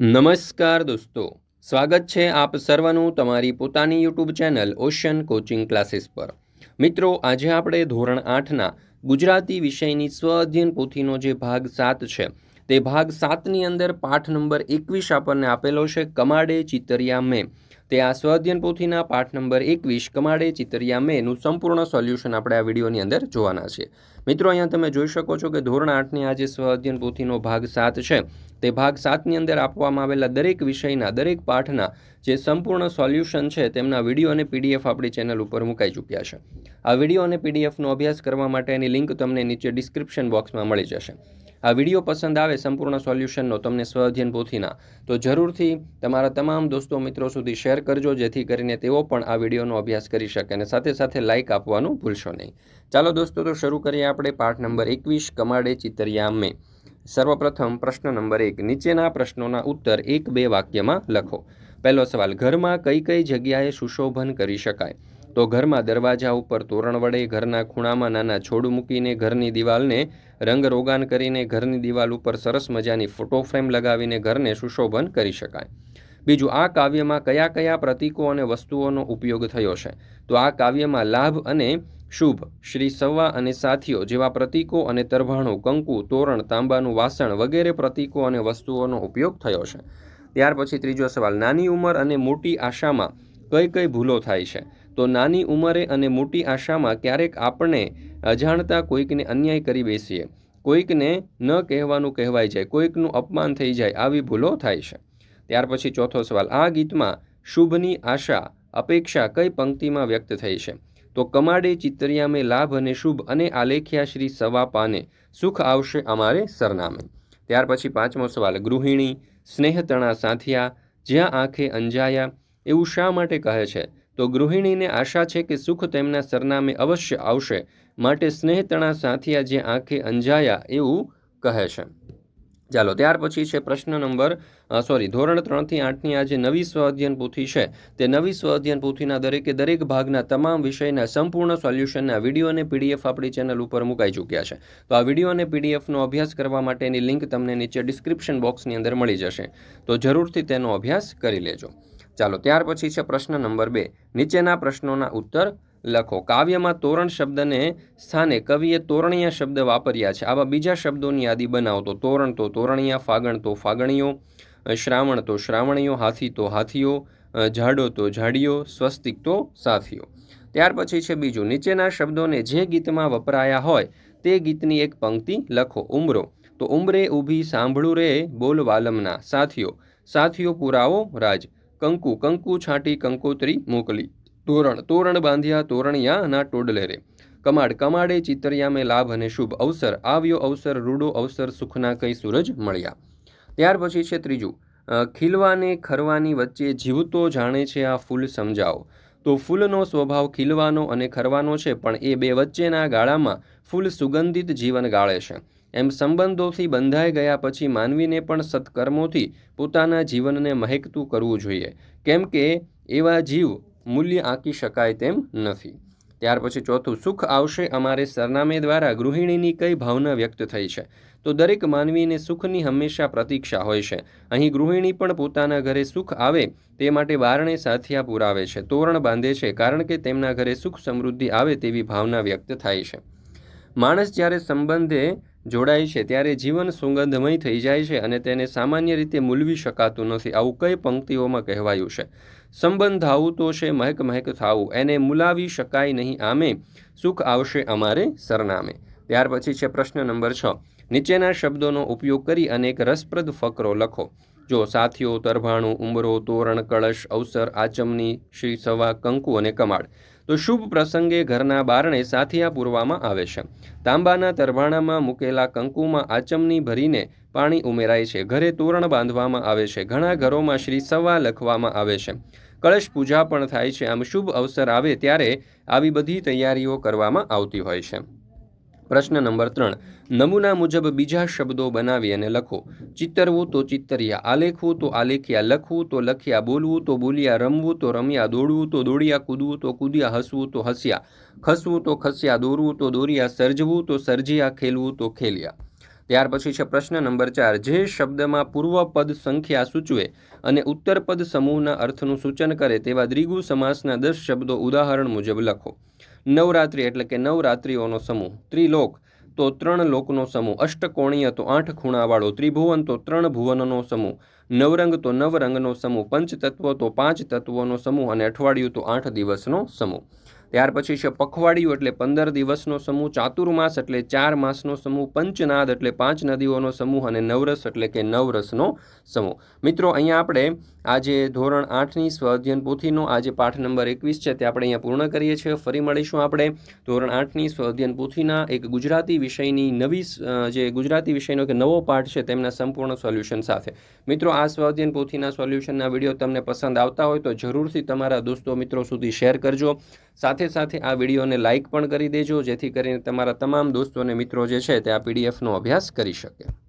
નમસ્કાર દોસ્તો. સ્વાગત છે આપ સર્વનું તમારી પોતાની YouTube channel Ocean Coaching Classes પર. મિત્રો, આજે આપણે ધોરણ આઠના ગુજરાતી વિષયની સ્વ અધ્યયન પોથીનો જે ભાગ સાત છે, તે ભાગ સાતની અંદર પાઠ નંબર એકવીસ આપણને આપેલો છે, કમાડે ચિતરિયા મેં. તે આ સ્વ અધ્યયન પોથીના પાઠ નંબર એકવીસ, કમાડે ચિતરિયા મેનું સંપૂર્ણ સોલ્યુશન આપણે આ વિડીયોની અંદર જોવાના છે. મિત્રો, અહીંયા તમે જોઈ શકો છો કે ધોરણ આઠની આ જે સ્વ અધ્યયન પોથીનો ભાગ સાત છે, તે ભાગ સાતની અંદર આપવામાં આવેલા દરેક વિષયના, દરેક પાઠના જે સંપૂર્ણ સોલ્યુશન છે, તેમના વીડિયો અને પીડીએફ આપણી ચેનલ ઉપર મુકાઈ ચૂક્યા છે. આ વીડિયો અને પીડીએફનો અભ્યાસ કરવા માટેની લિંક તમને નીચે ડિસ્ક્રિપ્શન બોક્સમાં મળી જશે. આ વીડિયો પસંદ આવે સંપૂર્ણ સોલ્યુશનનો તમને સ્વ અધ્યયન પોથીના. તો જરૂરથી તમારા તમામ દોસ્તો મિત્રો સુધી શેર કરજો, જેથી કરીને તેઓ પણ આ વિડીયોનો અભ્યાસ કરી શકે અને સાથે સાથે લાઇક આપવાનું ભૂલશો નહીં. ચાલો દોસ્તો, તો શરૂ કરીએ આપણે પાઠ નંબર એકવીસ, કમાડે ચિતરિયા મેં સર્વપ્રથમ પ્રશ્ન નંબર એક, નીચેના પ્રશ્નોના ઉત્તર એક બે વાક્યમાં લખો. પહેલો સવાલ, ઘરમાં કઈ કઈ જગ્યાએ સુશોભન કરી શકાય? તો ઘરમાં દરવાજા ઉપર તોરણ વડે ઘરના ખૂણામાં નાના છોડ મૂકીને ઘરની દિવાલને રંગ રોગાન કરીને ઘરની દિવાલ ઉપર સરસ મજાની ફોટો ફ્રેમ લગાવીને ઘરને સુશોભન કરી શકાય. બીજું, આ કાવ્યમાં કયા કયા પ્રતીકો અને વસ્તુઓનો ઉપયોગ થયો છે? તો આ કાવ્યમાં લાભ અને શુભ, શ્રી સવા અને સાથીઓ જેવા પ્રતીકો અને તરભાણું, કંકુ, તોરણ, તાંબાનું વાસણ વગેરે પ્રતીકો અને વસ્તુઓનો ઉપયોગ થયો છે. ત્યાર પછી ત્રીજો સવાલ, નાની ઉંમર અને મોટી આશામાં કઈ કઈ ભૂલો થાય છે? તો નાની ઉંમરે અને મોટી આશામાં ક્યારેક આપણે અજાણતા કોઈકને અન્યાય કરી બેસીએ. કોઈકને ન કહેવાનું કહેવાય જાય, કોઈકનું અપમાન થઈ જાય આવી ભૂલો થાય છે. ત્યાર પછી ચોથો સવાલ, આ ગીતમાં શુભની આશા, અપેક્ષા કઈ પંક્તિમાં વ્યક્ત થઈ છે? તો કમાડે ચિતરિયામે લાભ અને શુભ અને આલેખ્યા શ્રી સવા પાને, સુખ આવશે અમારે સરનામે. ત્યાર પછી પાંચમો સવાલ, ગૃહિણી, સ્નેહતણા સાથિયા, જ્યાં આંખે અંજાયા, એવું શા માટે કહે છે? તો ગૃહિણીને આશા છે કે સુખ તેમના સરનામે અવશ્ય આવશે, માટે સ્નેહતણા સાથિયા જે આંખે અંજાયા એવું કહે છે. ચાલો, ત્યાર પછી છે પ્રશ્ન નંબર સોરી, ધોરણ ત્રણથી આઠની આ જે નવી સ્વ અધ્યયન પોથી છે. તે નવી સ્વ અધ્યયન પોથીના દરેકે દરેક ભાગના તમામ વિષયના સંપૂર્ણ સોલ્યુશનના વીડિયો અને પીડીએફ આપણી ચેનલ ઉપર મુકાઈ ચૂક્યા છે. તો આ વીડિયો અને પીડીએફનો અભ્યાસ કરવા માટેની લિંક તમને નીચે ડિસ્ક્રિપ્શન બોક્સની અંદર મળી જશે. તો જરૂરથી તેનો અભ્યાસ કરી લેજો. ચાલો ત્યાર પછી છે પ્રશ્ન નંબર બે. નીચેના પ્રશ્નોના ઉત્તર લખો. કાવ્યમાં તોરણ શબ્દને સ્થાને કવિએ તોરણિયા શબ્દ વાપર્યા છે. આવા બીજા શબ્દોની યાદી બનાવો. તો તોરણ તો તોરણિયા, ફાગણ તો ફાગણીઓ શ્રાવણ તો શ્રાવણીઓ, હાથી તો હાથીઓ ઝાડો તો ઝાડીઓ, સ્વસ્તિક તો સાથીઓ. ત્યાર પછી છે બીજું. નીચેના શબ્દોને જે ગીતમાં વપરાયા હોય તે ગીતની એક પંક્તિ લખો. ઉમરો. તો ઉમરે ઊભી સાંભળું રે બોલ વાલમના સાથીઓ. સાથીઓ પુરાવો રાજ. કંકુ કંકુ છાંટી કંકોત્રી મોકલી. તોરણ તોરણ બાંધ્યા તોરણિયાના ટોડલે રે કમાડ, કમાડે ચિતરિયા લાભ અને શુભ અવસર, આવ્યો અવસર, રૂડો અવસર, સુખના કઈ સૂરજ મળ્યા. ત્યાર પછી છે ત્રીજું ખીલવાને ખરવાની વચ્ચે જીવતો જાણે છે આ ફૂલ સમજાવો. તો ફૂલનો સ્વભાવ ખીલવાનો અને ખરવાનો છે, પણ એ બે વચ્ચેના ગાળામાં ફૂલ સુગંધિત જીવન ગાળે છે. એમ સંબંધોથી બંધાઈ ગયા પછી માનવીને પણ સત્કર્મોથી પોતાના જીવનને મહેકતું કરવું જોઈએ. કેમ કે એવા જીવ મૂલ્ય આંકી શકાય તેમ નથી. ત્યાર પછી ચોથું, સુખ આવશે અમારે સરનામે દ્વારા ગૃહિણીની કઈ ભાવના વ્યક્ત થઈ છે? તો દરેક માનવીને સુખની હંમેશા પ્રતીક્ષા હોય છે. અહીં ગૃહિણી પણ પોતાના ઘરે સુખ આવે તે માટે બારણે સાથિયા પુરાવે છે, તોરણ બાંધે છે, કારણ કે તેમના ઘરે સુખ સમૃદ્ધિ આવે તેવી ભાવના વ્યક્ત થાય છે. માણસ જ્યારે સંબંધે જોડાય છે, ત્યારે જીવન સુગંધમય થઈ જાય છે અને તેને સામાન્ય રીતે મૂલવી શકાતું નથી, આવું કઈ પંક્તિઓમાં કહેવાયું છે? સંબંધ આવું તો છે, મહેક મહેક થાવું, એને મુલાવી શકાય નહીં, આમે સુખ આવશે અમારે સરનામે. ત્યાર પછી છે પ્રશ્ન નંબર છ. નીચેના શબ્દોનો ઉપયોગ કરી અને એક રસપ્રદ ફકરો લખો. જો સાથીઓ, તરભાણું, ઉંબરો, તોરણ, કળશ, અવસર, આચમની, શ્રી, સવા, કંકુ અને કમાડ. તો શુભ પ્રસંગે ઘરના બારણે સાથિયા પૂરવામાં આવે છે. તાંબાના તરભાણામાં મૂકેલા કંકુમાં આચમની ભરીને પાણી ઉમેરાય છે. ઘરે તોરણ બાંધવામાં આવે છે. ઘણા ઘરોમાં શ્રી સવા લખવામાં આવે છે. કળશ પૂજા પણ થાય છે. આમ શુભ અવસર આવે ત્યારે આવી બધી તૈયારીઓ કરવામાં આવતી હોય છે. પ્રશ્ન નંબર ત્રણ. નમૂના મુજબ બીજા શબ્દો બનાવી અને લખો. ચિતરવું તો ચિતરિયા આલેખવું તો આલેખ્યા. લખવું તો લખ્યા. બોલવું તો બોલ્યા. રમવું તો રમ્યા. દોડવું તો દોડ્યા. કૂદવું તો કૂદ્યા. હસવું તો હસ્યા. ખસવું તો ખસ્યા. દોરવું તો દોર્યા. સર્જવું તો સર્જ્યા. ખેલવું તો ખેલ્યા. ત્યાર પછી છે પ્રશ્ન નંબર ચાર. જે શબ્દમાં પૂર્વ પદ સંખ્યા સૂચવે અને ઉત્તર પદ સમૂહના અર્થનું સૂચન કરે તેવા દ્વિગુ સમાસના દસ શબ્દો ઉદાહરણ મુજબ લખો. નવરાત્રિ એટલે કે નવરાત્રિઓનો સમૂહ. ત્રિલોક તો ત્રણ લોકનો સમૂહ. અષ્ટકોણીય તો આઠ ખૂણાવાળો ત્રિભુવન તો ત્રણ ભુવનનો સમૂહ. નવરંગ તો નવરંગનો સમૂહ. પંચતત્વ તો પાંચ તત્વોનો સમૂહ અને અઠવાડિયું તો આઠ દિવસનો સમૂહ. ત્યાર પછી છે પખવાડિયું એટલે પંદર દિવસનો સમૂહ, ચાતુર્માસ એટલે ચાર માસનો સમૂહ, પંચનાદ એટલે પાંચ નદીઓનો સમૂહ અને નવરસ એટલે કે નવરસનો સમૂહ. મિત્રો, અહીંયા આપણે આજે ધોરણ આઠની સ્વઅધ્યયન પોથીનો આજે પાઠ નંબર એકવીસ છે, તે આપણે અહીંયા પૂર્ણ કરીએ છીએ. ફરી મળીશું આપણે ધોરણ આઠની સ્વઅધ્યયન પોથીના એક ગુજરાતી વિષયની નવી જે ગુજરાતી વિષયનો એક નવો પાઠ છે, તેમના સંપૂર્ણ સોલ્યુશન સાથે. મિત્રો, આ સ્વઅધ્યયન પોથીના સોલ્યુશનના વીડિયો તમને પસંદ આવતા હોય તો જરૂરથી તમારા દોસ્તો મિત્રો સુધી શેર કરજો. સાથે સાથે આ વિડીયોને લાઇક પણ કરી દેજો, જેથી કરીને તમારા તમામ દોસ્તો અને મિત્રો જે છે, તે આ પીડીએફનો અભ્યાસ કરી શકે.